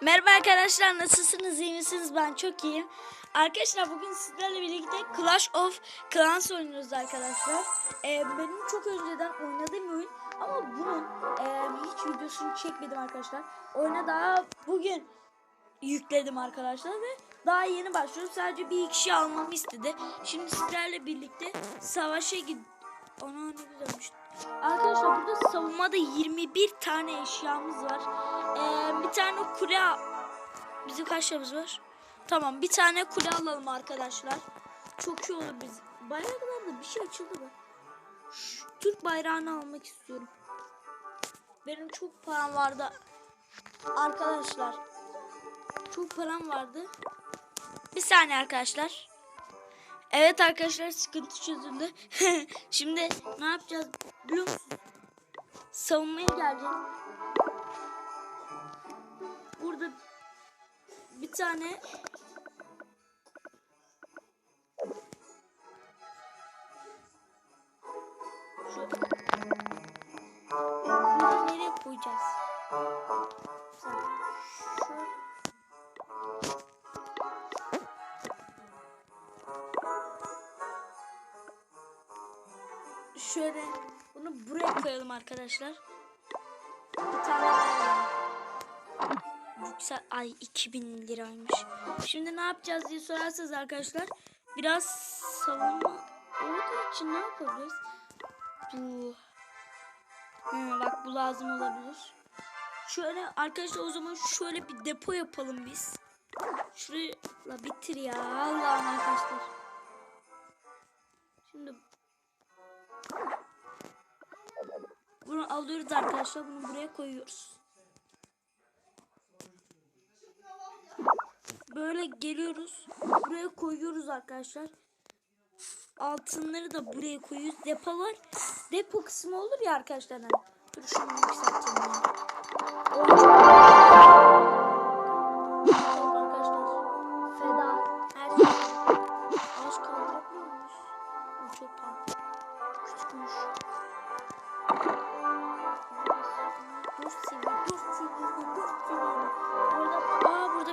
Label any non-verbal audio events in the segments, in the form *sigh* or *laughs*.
Merhaba arkadaşlar nasılsınız iyi misiniz ben çok iyiyim. Arkadaşlar bugün sizlerle birlikte Clash of Clans oynuyoruz arkadaşlar. Ee, benim çok önceden oynadığım oyun ama bunun e, hiç videosunu çekmedim arkadaşlar. Oyuna daha bugün yükledim arkadaşlar ve daha yeni başlıyorum. Sadece bir kişi almamı istedi. Şimdi sizlerle birlikte savaşa gid... Ana ne güzelmiş. Arkadaşlar burada savunmada 21 tane eşyamız var. Ee, bir tane kule... Bizim kaç şeyimiz var? Tamam bir tane kule alalım arkadaşlar. Çok iyi olur biz. Bayağı kadar da bir şey açıldı mı? Şu Türk bayrağını almak istiyorum. Benim çok param vardı. Arkadaşlar. Çok param vardı. Bir saniye arkadaşlar. Evet arkadaşlar sıkıntı çözüldü. *laughs* Şimdi ne yapacağız biliyor? Savunmaya geleceğim. Burada bir tane arkadaşlar. Bir tane daha Yüksel ay 2000 liraymış. Şimdi ne yapacağız diye sorarsanız arkadaşlar biraz savunma olduğu için ne yapabiliriz? Bu Hı, bak bu lazım olabilir. Şöyle arkadaşlar o zaman şöyle bir depo yapalım biz. Şurayı la bitir ya Allah'ım arkadaşlar. Şimdi bunu alıyoruz arkadaşlar. Bunu buraya koyuyoruz. Böyle geliyoruz. Buraya koyuyoruz arkadaşlar. Altınları da buraya koyuyoruz. Depo var. Depo kısmı olur ya arkadaşlar. Dur şunu yükselteyim ya.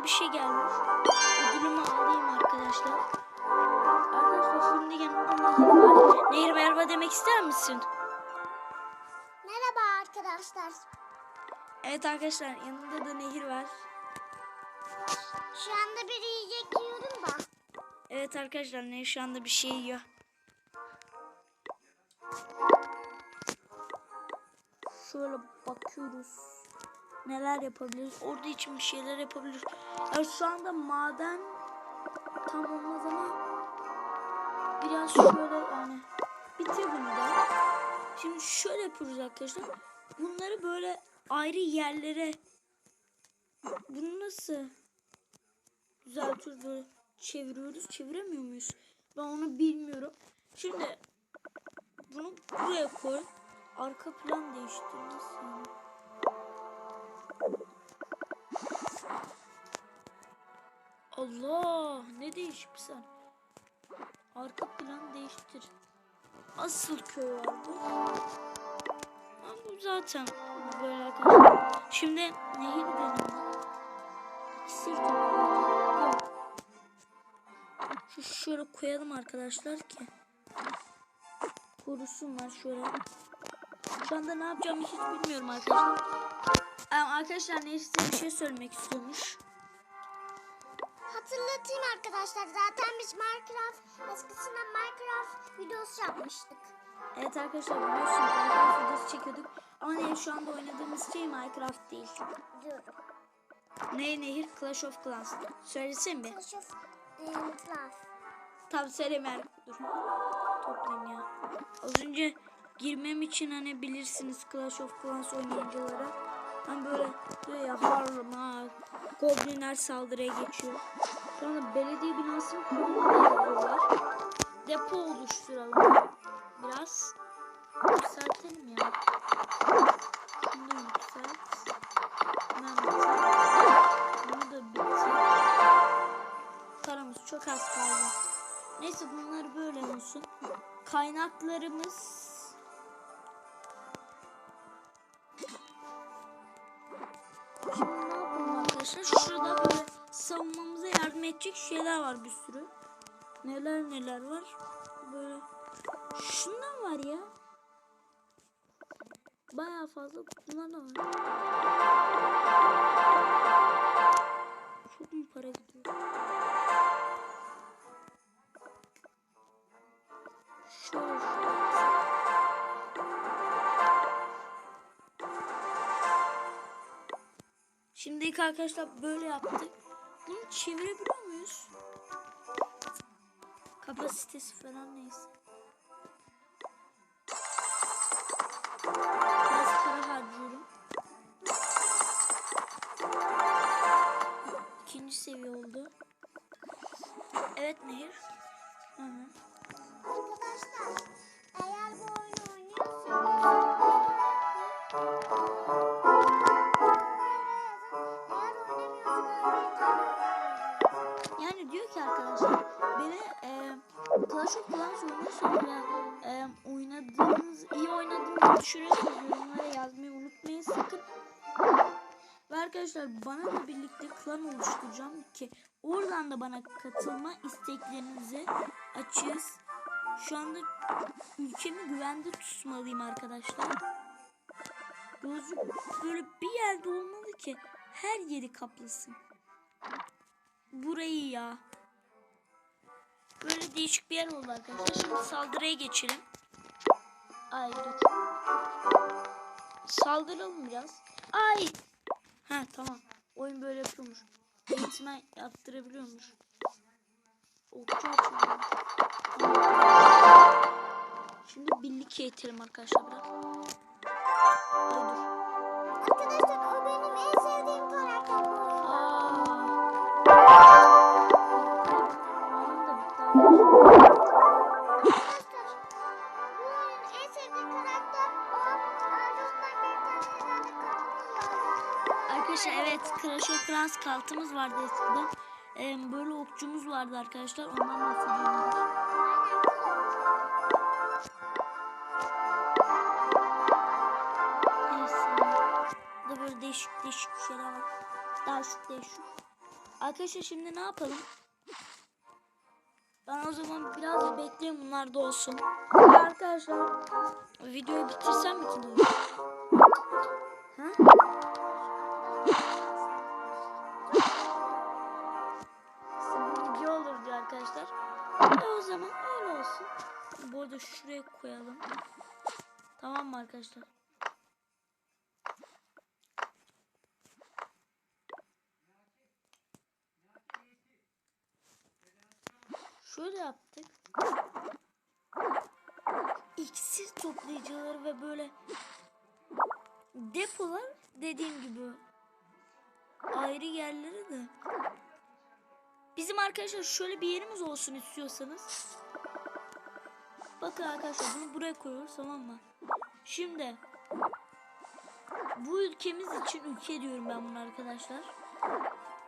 Bir şey gelmiş. Ödülümü alayım arkadaşlar. Arkadaşlar şimdi var. Nehir merhaba demek ister misin? Merhaba arkadaşlar. Evet arkadaşlar yanında da Nehir var. Şu anda bir yiyecek yiyorum da. Evet arkadaşlar Nehir şu anda bir şey yiyor. Şöyle bakıyoruz. Neler yapabiliriz? Orada için bir şeyler yapabiliriz. Ya şu anda maden tam olmaz ama biraz şöyle yani bitir bunu da. Şimdi şöyle yapıyoruz arkadaşlar. Bunları böyle ayrı yerlere bunu nasıl düzeltiyoruz böyle çeviriyoruz. Çeviremiyor muyuz? Ben onu bilmiyorum. Şimdi bunu buraya koy. Arka plan değiştir. Allah ne değişik sen. Arka plan değiştir. Asıl köy var bu. Ha, bu zaten böyle arkadaşlar. Şimdi nehir denelim. İksir. Şu şöyle koyalım arkadaşlar ki. Korusunlar şöyle. Şu anda ne yapacağımı hiç bilmiyorum arkadaşlar. Ama arkadaşlar neyse bir şey söylemek istiyormuş. Hatırlatayım arkadaşlar. Zaten biz Minecraft eskisinden Minecraft videosu yapmıştık. Evet arkadaşlar biliyorsunuz Minecraft videosu çekiyorduk. Ama ne şu anda oynadığımız şey Minecraft değil. Diyorum. Ne nehir Clash of Clans. Söylesene mi? Clash of e, Clans. Tam söyleme. Dur. Toplayayım ya. Az önce girmem için hani bilirsiniz Clash of Clans oynayıcılara. Ben böyle diyor ya harma. Goblinler saldırıya geçiyor. Anda belediye binasını yazıyorlar. Depo oluşturalım. Biraz. Yükseltelim ya. Bunu yükselt. Bunu da bitir. Paramız çok az kaldı. Neyse bunlar böyle olsun. Kaynaklarımız edecek şeyler var bir sürü. Neler neler var. Böyle şundan var ya. Bayağı fazla bunlar da var. Çok mu para gidiyor? Şöyle. Şimdi ilk arkadaşlar böyle yaptık. Bunu çevirebiliyor muyuz? Kapasitesi falan neyse. Biraz para harcıyorum. İkinci seviye oldu. Evet Nehir. Of Clans oynuyorsanız veya e, oynadığınız, iyi oynadığınızı düşünüyorsanız yorumlara yazmayı unutmayın sakın. Ve arkadaşlar bana da birlikte klan oluşturacağım ki oradan da bana katılma isteklerinizi açığız. Şu anda ülkemi güvende tutmalıyım arkadaşlar. Gözlük böyle bir yerde olmalı ki her yeri kaplasın. Burayı ya. Böyle değişik bir yer oldu arkadaşlar. Şimdi saldırıya geçelim. Ay dur. Saldıralım biraz. Ay. Ha tamam. Oyun böyle yapıyormuş. Eğitmen yaptırabiliyormuş. Okçu açıyor. Şimdi birlik eğitelim arkadaşlar biraz. Of Clans kaltımız vardı eskiden. Ee, böyle okçumuz vardı arkadaşlar. Ondan bahsediyorum. Neyse. Burada böyle değişik değişik şeyler var. Değişik değişik. Arkadaşlar şimdi ne yapalım? Ben o zaman biraz bekleyeyim bunlar da olsun. Arkadaşlar videoyu bitirsem mi ki Arada şuraya koyalım. Tamam mı arkadaşlar? Şöyle yaptık. İksir toplayıcıları ve böyle depolar dediğim gibi ayrı yerleri de bizim arkadaşlar şöyle bir yerimiz olsun istiyorsanız bakın arkadaşlar bunu buraya koyuyoruz tamam mı? Şimdi bu ülkemiz için ülke diyorum ben bunu arkadaşlar.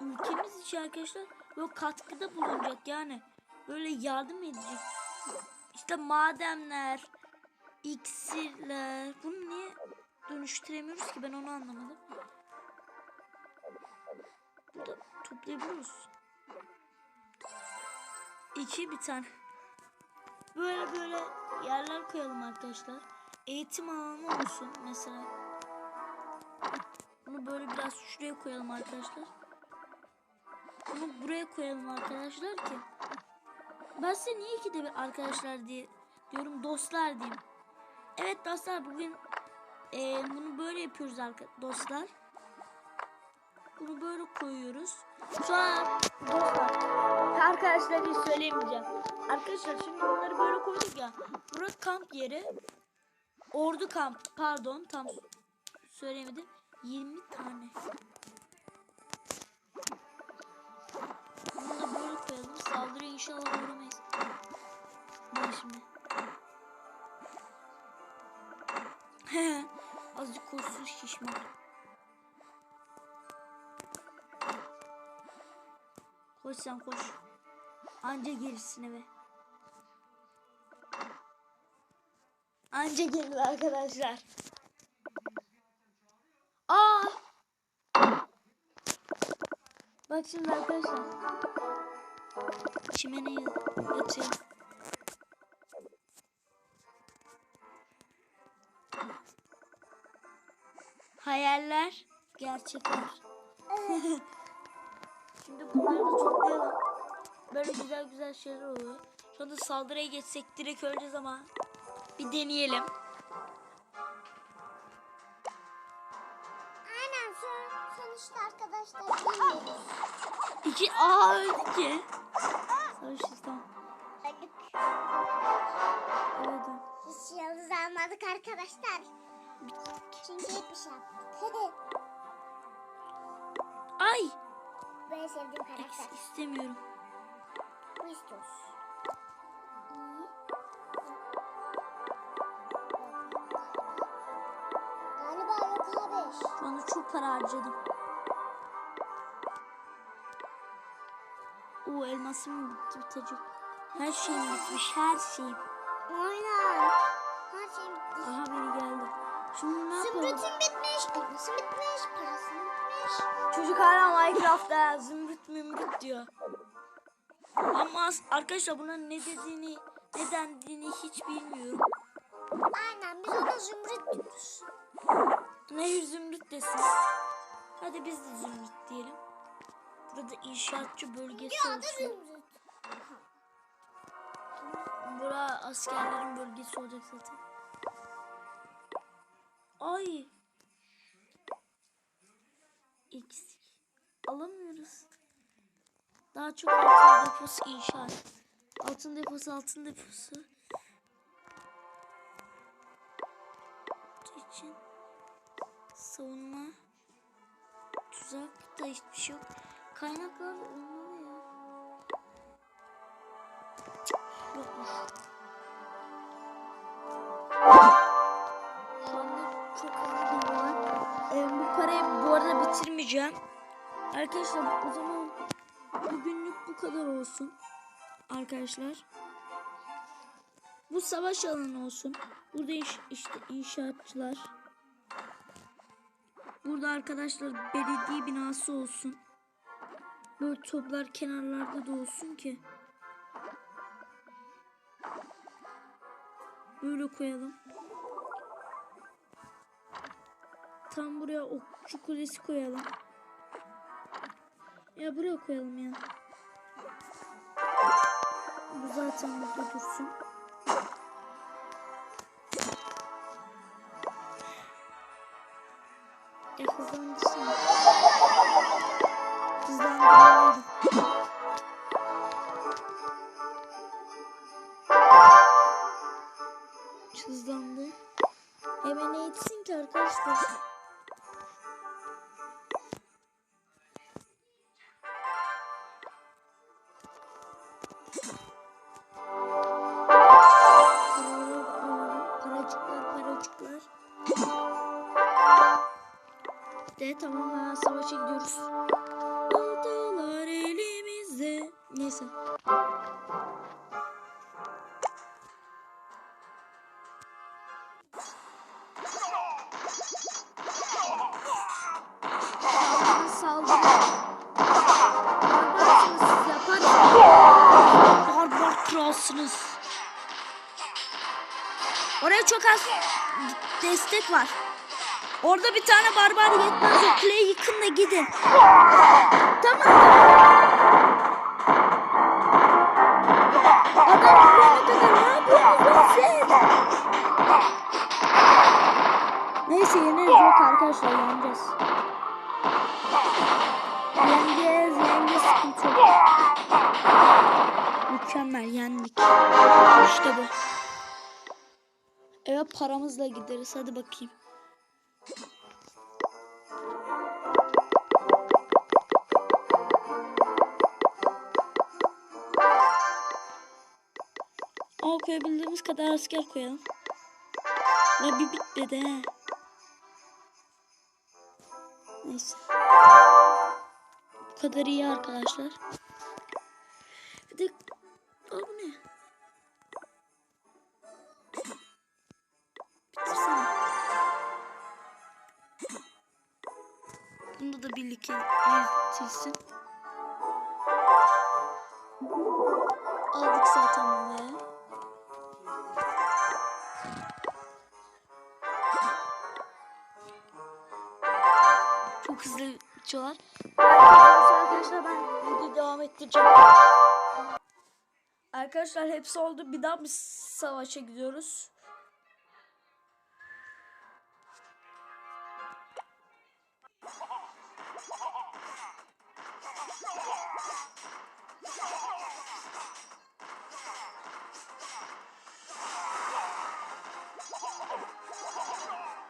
Ülkemiz için arkadaşlar böyle katkıda bulunacak yani böyle yardım edecek. İşte madenler, iksirler. Bunu niye dönüştüremiyoruz ki ben onu anlamadım. Burada toplayabiliyoruz. İki bir tane. Böyle böyle yerler koyalım arkadaşlar. Eğitim alanı olsun mesela. Bunu böyle biraz şuraya koyalım arkadaşlar. Bunu buraya koyalım arkadaşlar ki. Ben size niye ki de bir arkadaşlar diye diyorum dostlar diyeyim. Evet dostlar bugün eee, bunu böyle yapıyoruz arka dostlar. Bunu böyle koyuyoruz. An dostlar arkadaşlar hiç söyleyemeyeceğim. Arkadaşlar şimdi bunları böyle koyduk ya. Burası kamp yeri. Ordu kamp pardon tam söyleyemedim. 20 tane. Bunu da böyle koyalım. Saldırıya inşallah uğramayız. Ben şimdi. *laughs* Azıcık koşsun şişman. Koş sen koş. Anca gelirsin eve. Anca gelir arkadaşlar. Aa! Bak şimdi arkadaşlar. Çimeneye yatıyor. Hayaller, gerçekler. Şimdi bunları da toplayalım. Böyle güzel güzel şeyler oluyor. Şu anda saldırıya geçsek direkt öleceğiz ama bir deneyelim. Aynen son, sonuçta arkadaşlar bilmiyoruz. İki, aa öldü ki. Savaşız tamam. Öldük. Evet. Hiç yıldız almadık arkadaşlar. Çünkü hep bir şey yaptık. En sevdiğim karakter. istemiyorum. Christos. İyi. Galiba yok abi. Şu anda çok para harcadım. Oo elmasım bitti bitecek. Her şeyim bitmiş her şeyim. Aynen. Her şey bitti. Aha biri geldi. Şimdi ne yapalım? Zümrütün bitmiş, elmasın bitmiş, parasın bitmiş. Çocuk hala Minecraft'ta zümrüt mümrüt diyor. Ama arkadaşlar buna ne dediğini ne dendiğini hiç bilmiyorum. Aynen biz ona zümrüt diyoruz. Ne zümrüt desin. Hadi biz de zümrüt diyelim. Burada inşaatçı bölgesi Ya olsun. Bura askerlerin bölgesi olacak zaten. Ay. Eksik. Alamıyoruz. Daha çok altın deposu inşaat. Altın deposu, altın deposu. İçin savunma. Tuzak da hiçbir şey yok. Kaynaklar olmalı ya. Yokmuş. Bitirmeyeceğim. Arkadaşlar o zaman bugünlük bu kadar olsun. Arkadaşlar. Bu savaş alanı olsun. Burada iş- işte inşaatçılar. Burada arkadaşlar belediye binası olsun. Böyle toplar kenarlarda da olsun ki. Böyle koyalım. Tam buraya okçu kulesi koyalım. Ya buraya koyalım ya. Bu zaten burada dursun. Ya hızlandırsana. De tamam ha savaşa gidiyoruz. Baltalar elimizde. Neyse. Oraya çok az destek var. Orada bir tane barbar yetmez. O kuleyi yıkın da gidin. Tamam. Adam kurana kadar ne yapıyorsunuz? Neyse yeneriz yok arkadaşlar yeneceğiz. Yeneceğiz yeneceğiz sıkıntı yok. Mükemmel yendik. İşte bu. Eve paramızla gideriz hadi bakayım. Koyabildiğimiz kadar asker koyalım. La bir bitmedi he. Neyse. Bu kadar iyi arkadaşlar. Bir de Aa, bu ne? Bitirsene. Bunda da birlikte bitirsin. Arkadaşlar hepsi oldu. Bir daha bir savaşa gidiyoruz.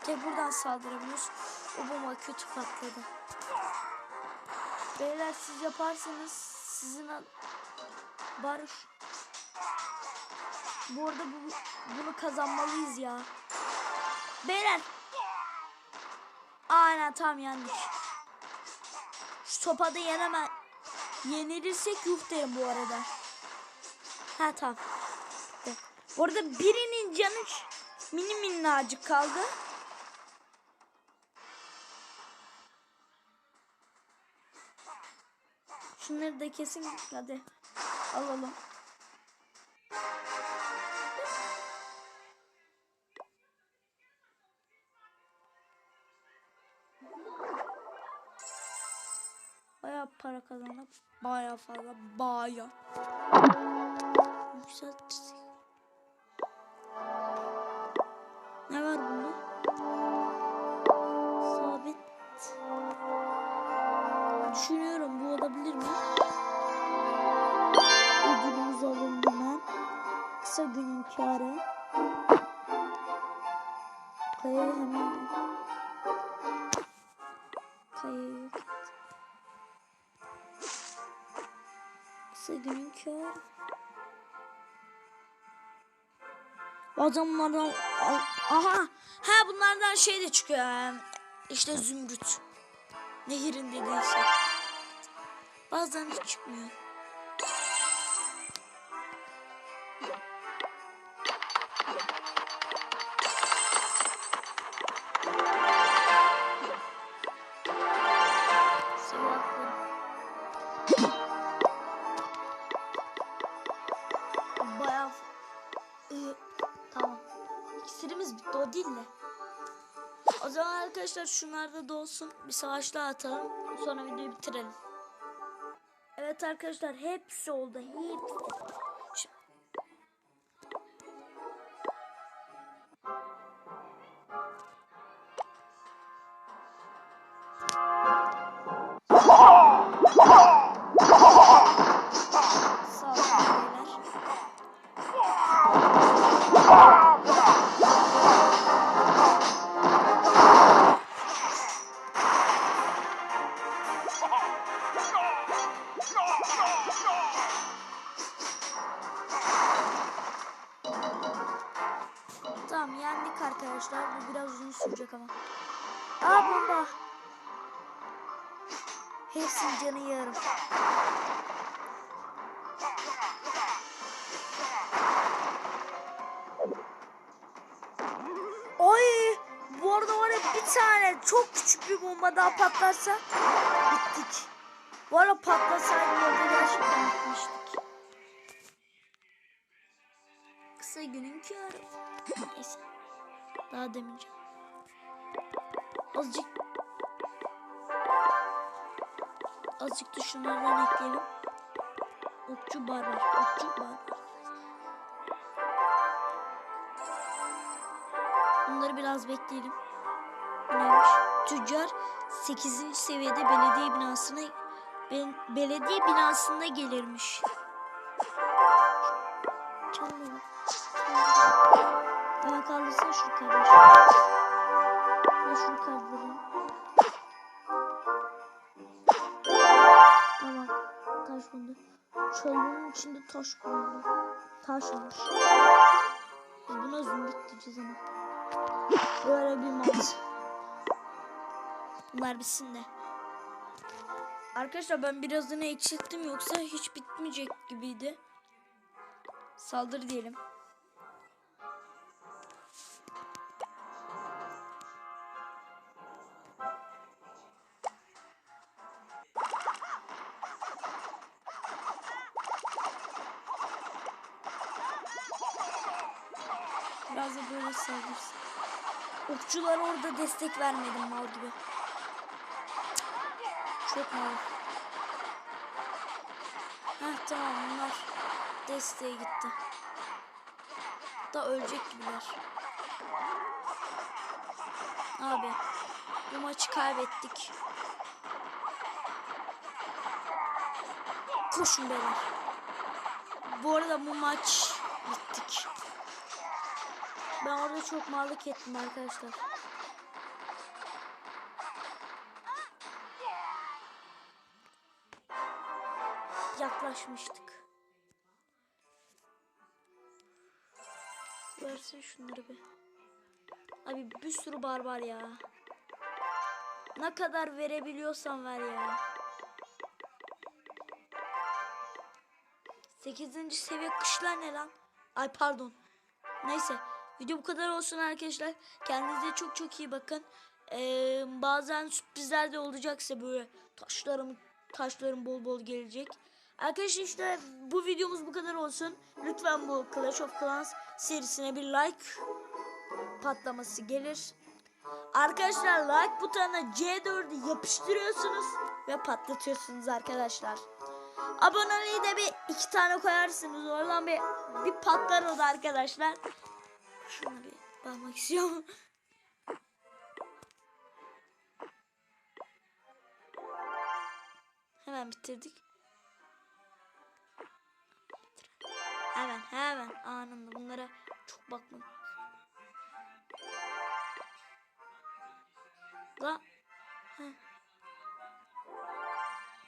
Tek buradan saldırabiliyoruz. O bomba kötü patladı. Beyler siz yaparsanız sizin Barış. Bu arada bu, bunu kazanmalıyız ya. Beyler. Aynen tam yendik. Şu topa da yeneme. Yenilirsek yuh derim bu arada. Ha tamam. Bu arada birinin canı mini minnacık kaldı. Şunları da kesin hadi alalım. Bayağı para kazandık. Bayağı fazla. Yükselt. Ne var bunda? Sabit. Düşünüyorum bu olabilir mi? Ödülümüz alındı. Kısa günün kârı. Kaya hemen. Kaya yok et. Kısa günün kârı. Bazen bunlardan aha ha bunlardan şey de çıkıyor yani. işte zümrüt nehirin dediği şey bazen de çıkmıyor Ee, tamam. İksirimiz bitti o değil de. O zaman arkadaşlar şunlar da dolsun. Bir savaş daha atalım. Sonra videoyu bitirelim. Evet arkadaşlar hepsi oldu. Hepsi. Arkadaşlar. Bu biraz uzun sürecek ama. Aa bomba. Hepsinin canı yarım. Ay bu arada var ya bir tane çok küçük bir bomba daha patlarsa bittik. Bu arada patlasaydı orada gerçekten bitmiştik. Kısa günün kârı. Neyse. Daha demeyeceğim. Azıcık Azıcık da şunlardan ekleyelim. Okçu barbar. Okçu barbar. Bunları biraz bekleyelim. Neymiş? Tüccar 8. seviyede belediye binasına ben, belediye binasında gelirmiş. Çalmıyor. Hemen kaldırsana şunu kardeş. Ben şunu kaldırayım. Tamam. Taş buldu. Çalının içinde taş bulundu. Taşmış. Biz buna zümrüt diyeceğiz ama. Böyle bir mağaza. Bunlar bitsin de. Arkadaşlar ben birazını eksilttim yoksa hiç bitmeyecek gibiydi. Saldır diyelim. Böyle saldırsın. Okçular orada destek vermedim mal gibi. Çok mal. Heh tamam bunlar desteğe gitti. Da ölecek gibiler. Abi bu maçı kaybettik. Koşun beyler. Bu arada bu maç bittik. Ben orada çok mallık ettim arkadaşlar. Yaklaşmıştık. Versin şunları bir. Abi bir sürü barbar ya. Ne kadar verebiliyorsan ver ya. 8. seviye kışlar ne lan? Ay pardon. Neyse. Video bu kadar olsun arkadaşlar. Kendinize çok çok iyi bakın. Ee, bazen sürprizler de olacaksa böyle taşlarım taşlarım bol bol gelecek. Arkadaşlar işte bu videomuz bu kadar olsun. Lütfen bu Clash of Clans serisine bir like patlaması gelir. Arkadaşlar like butonuna C4'ü yapıştırıyorsunuz ve patlatıyorsunuz arkadaşlar. Aboneliği de bir iki tane koyarsınız. Oradan bir bir patlar o da arkadaşlar. Şuna bir bakmak istiyorum. Hemen bitirdik. Hemen hemen anında bunlara çok bakmak. Da Heh.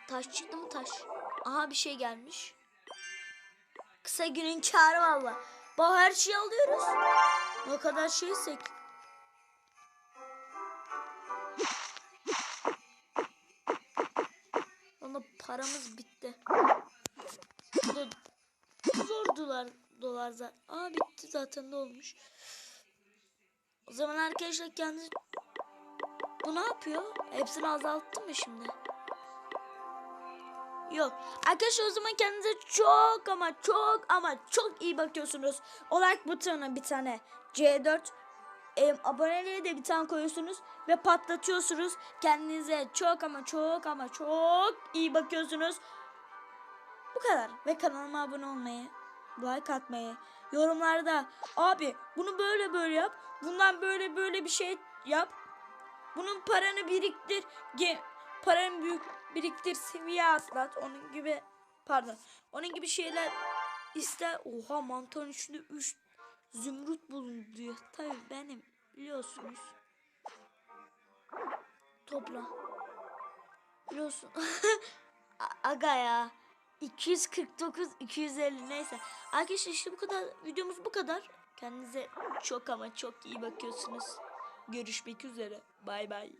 Taş çıktı mı taş? Aha bir şey gelmiş. Kısa günün kârı valla. Bak her şeyi alıyoruz. Ne kadar şeysek. Ama paramız bitti. Bu da zor dolar dolar zaten. Aa bitti zaten de olmuş. O zaman arkadaşlar kendisi bu ne yapıyor? Hepsini azalttı mı şimdi? Yok. Arkadaşlar o zaman kendinize çok ama çok ama çok iyi bakıyorsunuz. O like butonuna bir tane C4 e, aboneliğe de bir tane koyuyorsunuz ve patlatıyorsunuz. Kendinize çok ama çok ama çok iyi bakıyorsunuz. Bu kadar. Ve kanalıma abone olmayı, like atmayı, yorumlarda abi bunu böyle böyle yap, bundan böyle böyle bir şey yap. Bunun paranı biriktir, ge- paranı büyük biriktir, seviye atlat. Onun gibi pardon. Onun gibi şeyler ister. Oha mantarın içinde 3 zümrüt bulundu. Tabii benim biliyorsunuz. Topla. Biliyorsun. *laughs* Aga ya. 249 250 neyse. Arkadaşlar işte bu kadar videomuz bu kadar. Kendinize çok ama çok iyi bakıyorsunuz. Görüşmek üzere. Bay bay.